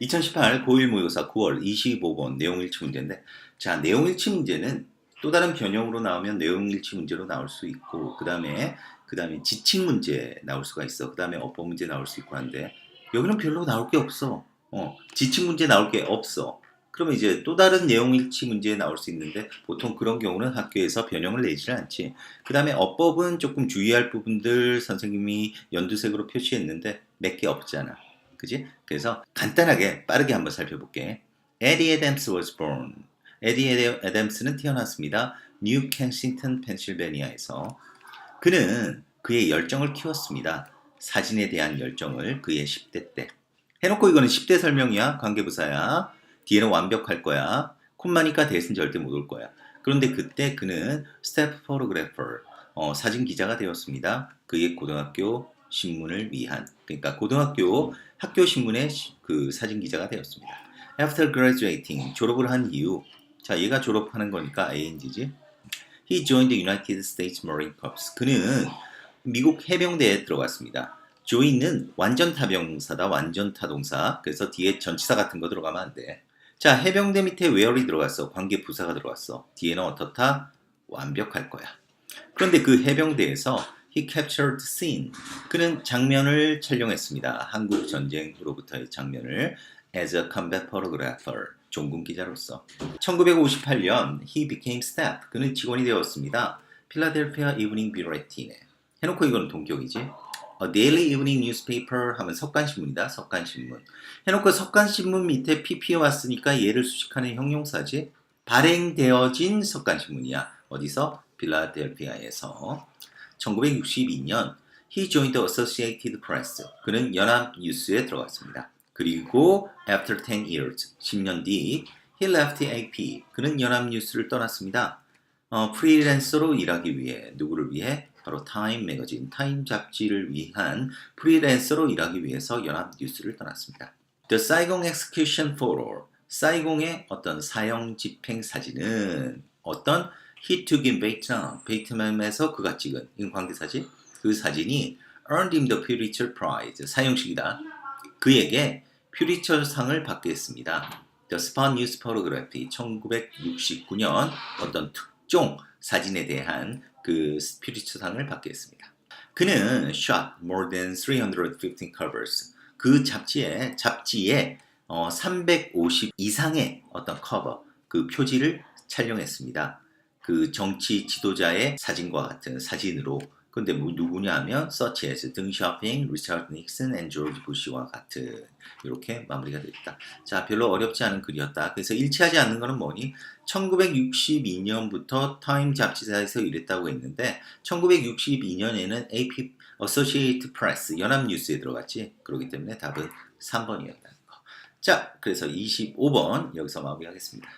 2018 고일 모의고사 9월 25번 내용 일치 문제인데 자 내용 일치 문제는 또 다른 변형으로 나오면 내용 일치 문제로 나올 수 있고 그 다음에 그 다음에 지칭 문제 나올 수가 있어. 그 다음에 어법 문제 나올 수 있고 한데 여기는 별로 나올 게 없어. 어 지칭 문제 나올 게 없어 그러면 이제 또 다른 내용 일치 문제 나올 수 있는데 보통 그런 경우는 학교에서 변형을 내지를 않지 그 다음에 어법은 조금 주의할 부분들 선생님이 연두색으로 표시했는데 몇 개 없잖아 그지? 그래서 간단하게 빠르게 한번 살펴볼게. 에디 애덤스 was born. 에디 애덤스는 태어났습니다. 뉴 켄싱턴 펜실베니아에서 그는 그의 열정을 키웠습니다. 사진에 대한 열정을 그의 10대 때. 해놓고 이거는 10대 설명이야. 관계부사야. 뒤에는 완벽할 거야. 콤마니까 대신 절대 못 올 거야. 그런데 그때 그는 스태프 포토그래퍼, 어, 사진 기자가 되었습니다. 그의 고등학교 신문을 위한 그러니까 고등학교 학교 신문의 시- 그 사진 기자가 되었습니다. After graduating 졸업을 한 이후 자 얘가 졸업하는 거니까 ING지. He joined the United States Marine Corps. 그는 미국 해병대에 들어갔습니다. join은 완전 타병사다 완전 타동사 그래서 뒤에 전치사 같은 거 들어가면 안 돼. 자 해병대 밑에 where이 들어갔어 관계 부사가 들어갔어 뒤에는 어떻다 완벽할 거야. 그런데 그 해병대에서 he captured scene. 그는 장면을 촬영했습니다. 한국 전쟁으로부터의 장면을 as a combat photographer. 종군 기자로서. 1958년 he became staff. 그는 직원이 되었습니다. 필라델피아 이브닝 뷰레틴에. 해놓고 이거는 동격이지. A daily evening newspaper 하면 석간신문이다. 석간신문. 해놓고 석간신문 밑에 pp에 왔으니까 얘를 수식하는 형용사지. 발행되어진 석간신문이야. 어디서? 필라델피아에서. 1962년 he joined the Associated Press. 그는 연합 뉴스에 들어갔습니다. 그리고 after 10 years, 10년 뒤 he left AP. 그는 연합 뉴스를 떠났습니다. 어, 프리랜서로 일하기 위해 누구를 위해? 바로 타임 매거진, 타임 잡지를 위한 프리랜서로 일하기 위해서 연합 뉴스를 떠났습니다. The Saigon Execution Photo. 사이공의 어떤 사형 집행 사진은 어떤 He took in Vietnam, 베트남에서 그가 찍은 이건 관계사지. 그 사진이 earned him the Pulitzer Prize, 사형식이다. 그에게 퓨리처 상을 받게 했습니다. The Spot News Photography, 1969년 어떤 특종 사진에 대한 그 퓨리처상을 받게 했습니다. 그는 shot more than 315 covers. 그 잡지에 잡지에 어, 350 이상의 어떤 커버, 그 표지를 촬영했습니다. 그 정치 지도자의 사진과 같은 사진으로 근데 뭐 누구냐 하면 서치에서 등쇼핑, 리처드 닉슨, 앤 조지 부시와 같은 이렇게 마무리가 됐다. 자, 별로 어렵지 않은 글이었다. 그래서 일치하지 않는 거는 뭐니? 1962년부터 타임 잡지사에서 일했다고 했는데 1962년에는 AP Associated Press 연합 뉴스에 들어갔지. 그렇기 때문에 답은 3번이었다는 거. 자, 그래서 25번 여기서 마무리하겠습니다.